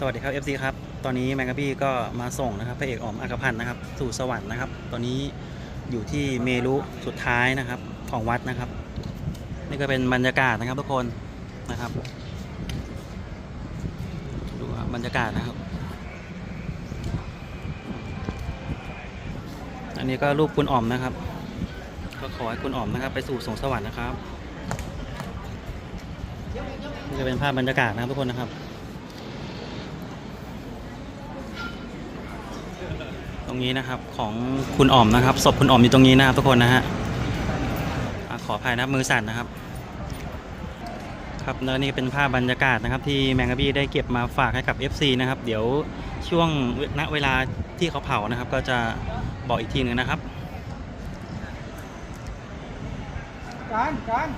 สวัสดีครับ FC ครับ ตอนนี้แมงกะบี้ก็มาส่งนะครับพระเอกอ๋อมอักพันธ์นะครับ สู่สวรรค์นะครับ ตอนนี้อยู่ที่เมรุสุดท้ายนะครับของวัดนะครับ นี่ก็เป็นบรรยากาศนะครับทุกคนนะครับ ดูบรรยากาศนะครับ อันนี้ก็รูปคุณอ๋อมนะครับ ก็ขอให้คุณอ๋อมนะครับ ไปสู่สงสวรรค์นะครับ นี่จะเป็นภาพบรรยากาศนะครับทุกคนนะครับ ตรงนี้นะครับของคุณอ๋อมนะครับศพคุณอ๋อมอยู่ตรงนี้นะครับทุกคนนะฮะขออภัยนะมือสั่นนะครับ ครับแล้วนี่เป็นภาพบรรยากาศนะครับ ที่แมงกะบี้ได้เก็บมาฝากให้กับ FC นะครับ เดี๋ยวช่วงณเวลาที่เขาเผานะครับ ก็จะบอกอีกทีหนึ่งนะครับการการ